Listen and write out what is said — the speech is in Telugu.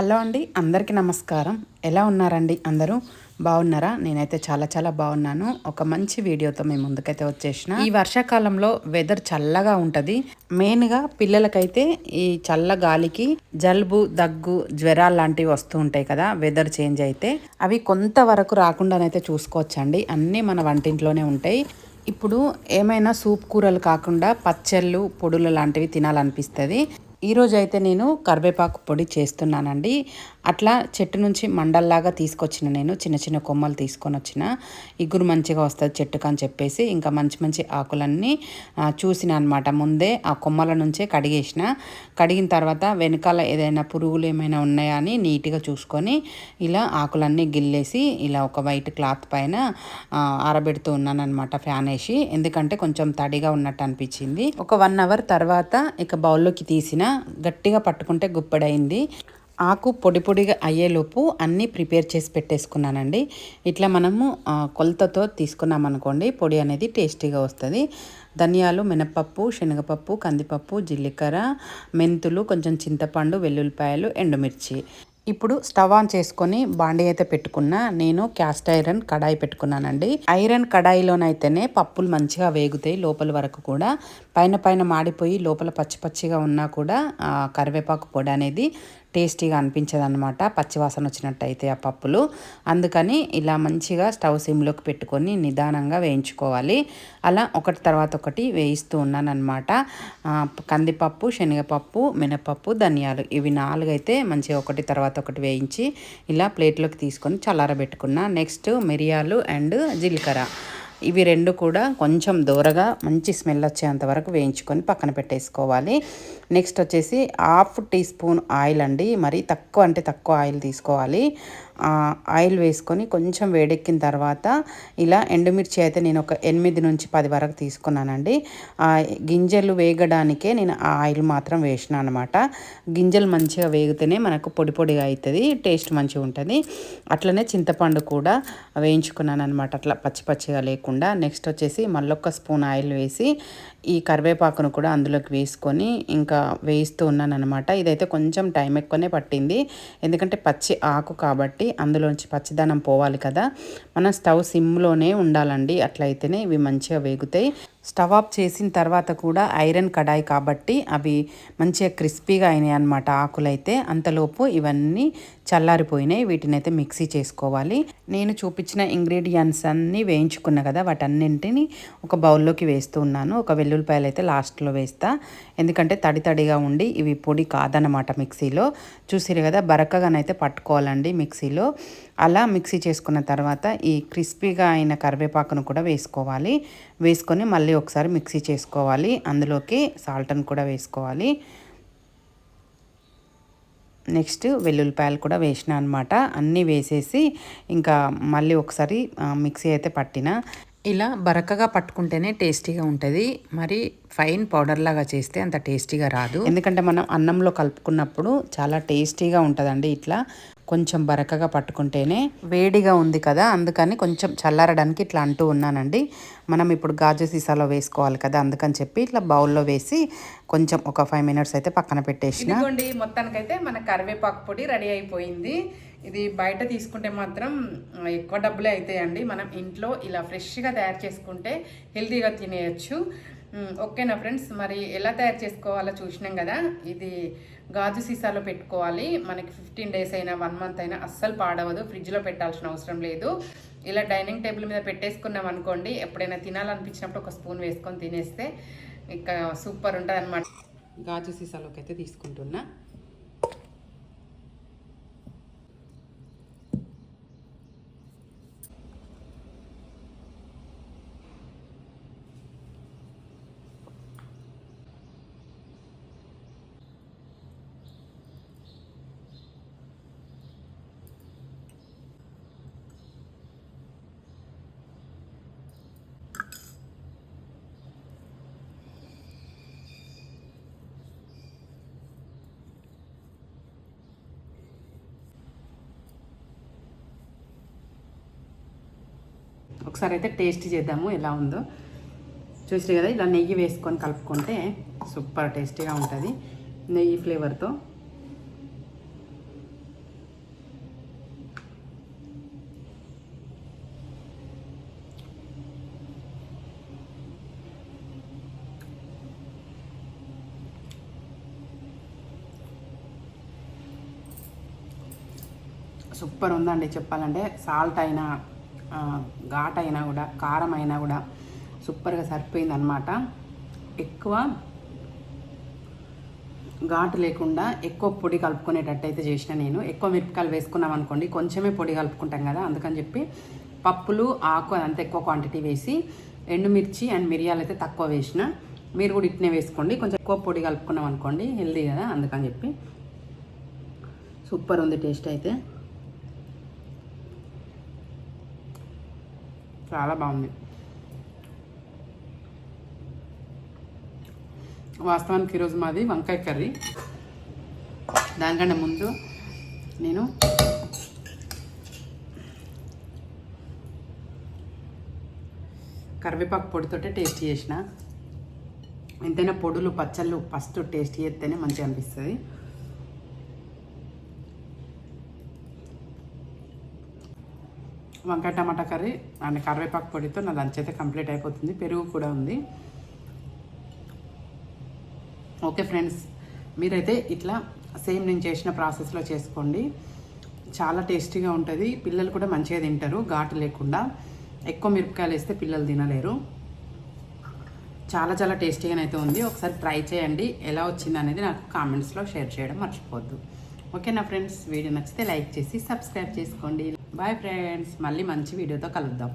హలో అండి అందరికీ నమస్కారం. ఎలా ఉన్నారండి అందరూ? బాగున్నారా? నేనైతే చాలా చాలా బాగున్నాను. ఒక మంచి వీడియోతో మేము ముందుకైతే వచ్చేసిన. ఈ వర్షాకాలంలో వెదర్ చల్లగా ఉంటుంది. మెయిన్గా పిల్లలకైతే ఈ చల్ల గాలికి జలుబు దగ్గు జ్వరాలు లాంటివి వస్తూ ఉంటాయి కదా వెదర్ చేంజ్ అయితే. అవి కొంతవరకు రాకుండానైతే చూసుకోవచ్చండి. అన్నీ మన వంటింట్లోనే ఉంటాయి. ఇప్పుడు ఏమైనా సూప్ కూరలు కాకుండా పచ్చళ్ళు పొడులు లాంటివి తినాలనిపిస్తుంది. ఈరోజు అయితే నేను కరివేపాకు పొడి చేస్తున్నానండి. అట్లా చెట్టు నుంచి మండల్లాగా తీసుకొచ్చిన నేను చిన్న చిన్న కొమ్మలు తీసుకొని వచ్చిన. ఇగురు మంచిగా వస్తుంది చెట్టుకు అని చెప్పేసి ఇంకా మంచి మంచి ఆకులన్నీ చూసిన అనమాట ముందే ఆ కొమ్మల నుంచే కడిగేసిన. కడిగిన తర్వాత వెనకాల ఏదైనా పురుగులు ఏమైనా ఉన్నాయా అని నీట్గా చూసుకొని ఇలా ఆకులన్నీ గిల్లేసి ఇలా ఒక వైట్ క్లాత్ పైన ఆరబెడుతూ ఉన్నాను అనమాట ఫ్యాన్ వేసి. ఎందుకంటే కొంచెం తడిగా ఉన్నట్టు అనిపించింది. ఒక వన్ అవర్ తర్వాత ఇక బౌల్లోకి తీసిన. గట్టిగా పట్టుకుంటే గుప్పడైంది. ఆకు పొడి పొడిగా అయ్యేలోపు అన్నీ ప్రిపేర్ చేసి పెట్టేసుకున్నానండి. ఇట్లా మనము కొలతతో తీసుకున్నాం అనుకోండి పొడి అనేది టేస్టీగా వస్తుంది. ధనియాలు మినపప్పు శనగపప్పు కందిపప్పు జీలకర్ర మెంతులు కొంచెం చింతపండు వెల్లుల్లిపాయలు ఎండుమిర్చి. ఇప్పుడు స్టవ్ ఆన్ చేసుకొని బాండీ అయితే పెట్టుకున్నా నేను క్యాస్ట్ ఐరన్ కడాయి పెట్టుకున్నానండి. ఐరన్ కడాయిలోనైతేనే పప్పులు మంచిగా వేగుతాయి లోపల వరకు కూడా. పైన పైన మాడిపోయి లోపల పచ్చి పచ్చిగా ఉన్నా కూడా కరివేపాకు పొడి అనేది టేస్టీగా అనిపించదు అనమాట పచ్చివాసన వచ్చినట్టయితే ఆ పప్పులు. అందుకని ఇలా మంచిగా స్టవ్ సిమ్లోకి పెట్టుకొని నిదానంగా వేయించుకోవాలి. అలా ఒకటి తర్వాత ఒకటి వేయిస్తూ ఉన్నాను అనమాట కందిపప్పు శనగపప్పు మినపప్పు ధనియాలు ఇవి నాలుగైతే మంచిగా ఒకటి తర్వాత ఒకటి వేయించి ఇలా ప్లేట్లోకి తీసుకొని చల్లారబెట్టుకున్నా. నెక్స్ట్ మిరియాలు అండ్ జీలకర్ర. ఇవి రెండు కూడా కొంచెం దూరగా మంచి స్మెల్ వచ్చేంత వరకు వేయించుకొని పక్కన పెట్టేసుకోవాలి. నెక్స్ట్ వచ్చేసి హాఫ్ టీ స్పూన్ ఆయిల్ అండి. మరి తక్కువ అంటే తక్కువ ఆయిల్ తీసుకోవాలి. ఆయిల్ వేసుకొని కొంచెం వేడెక్కిన తర్వాత ఇలా ఎండుమిర్చి అయితే నేను ఒక ఎనిమిది నుంచి పది వరకు తీసుకున్నానండి. ఆ గింజలు వేగడానికే నేను ఆ ఆయిల్ మాత్రం వేసిన అనమాట గింజలు మంచిగా వేగితేనే మనకు పొడి పొడిగా అవుతుంది టేస్ట్ మంచిగా ఉంటుంది. అట్లనే చింతపండు కూడా వేయించుకున్నాను అనమాట అట్లా పచ్చి పచ్చిగా లేకుండా. నెక్స్ట్ వచ్చేసి మళ్ళొక్క స్పూన్ ఆయిల్ వేసి ఈ కరివేపాకును కూడా అందులోకి వేసుకొని ఇంకా వేయిస్తూ ఉన్నాను అనమాట ఇదైతే కొంచెం టైం ఎక్కువనే పట్టింది. ఎందుకంటే పచ్చి ఆకు కాబట్టి అందులోంచి పచ్చదనం పోవాలి కదా. మనం స్టవ్ సిమ్లోనే ఉండాలండి. అట్లయితేనే ఇవి మంచిగా వేగుతాయి. స్టవ్ ఆఫ్ చేసిన తర్వాత కూడా ఐరన్ కడాయి కాబట్టి అవి మంచిగా క్రిస్పీగా అయినాయి అనమాట ఆకులైతే. అంతలోపు ఇవన్నీ చల్లారిపోయినాయి. వీటిని అయితే మిక్సీ చేసుకోవాలి. నేను చూపించిన ఇంగ్రీడియంట్స్ అన్నీ వేయించుకున్నా కదా వాటన్నింటిని ఒక బౌల్లోకి వేస్తూ ఉన్నాను. ఒక వెల్లుల్లిపాయలు అయితే లాస్ట్లో వేస్తా. ఎందుకంటే తడి తడిగా ఉండి ఇవి పొడి కాదనమాట మిక్సీలో. చూసిరు కదా బరకగానైతే పట్టుకోవాలండి మిక్సీలో. అలా మిక్సీ చేసుకున్న తర్వాత ఈ క్రిస్పీగా అయిన కరివేపాకును కూడా వేసుకోవాలి. వేసుకొని మళ్ళీ ఒకసారి మిక్సీ చేసుకోవాలి. అందులోకి సాల్ట్ని కూడా వేసుకోవాలి. నెక్స్ట్ వెల్లుల్లిపాయలు కూడా వేసిన అనమాట అన్నీ వేసేసి ఇంకా మళ్ళీ ఒకసారి మిక్సీ అయితే పట్టిన. ఇలా బరకగా పట్టుకుంటేనే టేస్టీగా ఉంటుంది. మరి ఫైన్ పౌడర్ లాగా చేస్తే అంత టేస్టీగా రాదు. ఎందుకంటే మనం అన్నంలో కలుపుకున్నప్పుడు చాలా టేస్టీగా ఉంటుందండి ఇట్లా. కొంచెం బరకగా పట్టుకుంటేనే వేడిగా ఉంది కదా అందుకని కొంచెం చల్లారడానికి ఇట్లా అంటూ ఉన్నానండి. మనం ఇప్పుడు గాజు సీసాలో వేసుకోవాలి కదా అందుకని చెప్పి ఇట్లా బౌల్లో వేసి కొంచెం ఒక ఫైవ్ మినిట్స్ అయితే పక్కన పెట్టేసిన. మొత్తానికైతే మన కరివేపాకు పొడి రెడీ అయిపోయింది. ఇది బయట తీసుకుంటే మాత్రం ఎక్కువ డబ్బులే అవుతాయండి మనం ఇంట్లో ఇలా ఫ్రెష్గా తయారు చేసుకుంటే హెల్తీగా తినేయచ్చు. ఓకేనా ఫ్రెండ్స్? మరి ఎలా తయారు చేసుకోవాలో చూసినాం కదా. ఇది గాజు సీసాలో పెట్టుకోవాలి. మనకి ఫిఫ్టీన్ డేస్ అయినా వన్ మంత్ అయినా అస్సలు పాడవదు. ఫ్రిడ్జ్లో పెట్టాల్సిన అవసరం లేదు. ఇలా డైనింగ్ టేబుల్ మీద పెట్టేసుకున్నాం అనుకోండి ఎప్పుడైనా తినాలనిపించినప్పుడు ఒక స్పూన్ వేసుకొని తినేస్తే ఇంకా సూపర్ ఉంటుంది అనమాట గాజు సీసాలోకి అయితే తీసుకుంటున్నా. ఒకసారి అయితే టేస్ట్ చేద్దాము ఎలా ఉందో. చూసారు కదా ఇలా నెయ్యి వేసుకొని కలుపుకుంటే సూపర్ టేస్టీగా ఉంటుంది నెయ్యి ఫ్లేవర్తో. సూపర్ ఉందండి చెప్పాలంటే సాల్ట్ అయినా ఘాట్ అయినా కూడా కారం అయినా కూడా సూపర్గా సరిపోయింది అనమాట ఎక్కువ ఘాటు లేకుండా ఎక్కువ పొడి కలుపుకునేటట్టు అయితే చేసిన నేను. ఎక్కువ మిరపకాయలు వేసుకున్నాం అనుకోండి కొంచెమే పొడి కలుపుకుంటాం కదా అందుకని చెప్పి పప్పులు ఆకు అంత ఎక్కువ క్వాంటిటీ వేసి ఎండుమిర్చి అండ్ మిరియాలు అయితే తక్కువ వేసిన. మీరు కూడా ఇట్నే వేసుకోండి. కొంచెం ఎక్కువ పొడి కలుపుకున్నాం అనుకోండి హెల్దీ కదా అందుకని చెప్పి. సూపర్ ఉంది టేస్ట్ అయితే. చాలా బాగుంది. వాస్తవానికి ఈరోజు మాది వంకాయ కర్రీ. దానికంటే ముందు నేను కరివేపాకు పొడితోటే టేస్ట్ చేసిన. ఎంతైనా పొడులు పచ్చళ్ళు ఫస్ట్ టేస్ట్ చేస్తేనే మంచిగా అనిపిస్తుంది. వంకాయ టమాటా కర్రీ అండ్ కరివేపాకు పొడితో నా లంచ్ అయితే కంప్లీట్ అయిపోతుంది. పెరుగు కూడా ఉంది. ఓకే ఫ్రెండ్స్ మీరైతే ఇట్లా సేమ్ నేను చేసిన ప్రాసెస్లో చేసుకోండి. చాలా టేస్టీగా ఉంటుంది. పిల్లలు కూడా మంచిగా తింటారు ఘాటు లేకుండా. ఎక్కువ మిరపకాయలు వేస్తే పిల్లలు తినలేరు. చాలా చాలా టేస్టీగానైతే ఉంది. ఒకసారి ట్రై చేయండి. ఎలా వచ్చింది అనేది నాకు కామెంట్స్లో షేర్ చేయడం మర్చిపోద్దు ఓకే నా ఫ్రెండ్స్ వీడియో నచ్చితే లైక్ చేసి సబ్స్క్రైబ్ చేసుకోండి. బాయ్ ఫ్రెండ్స్ మళ్ళీ మంచి వీడియోతో కలుద్దాం.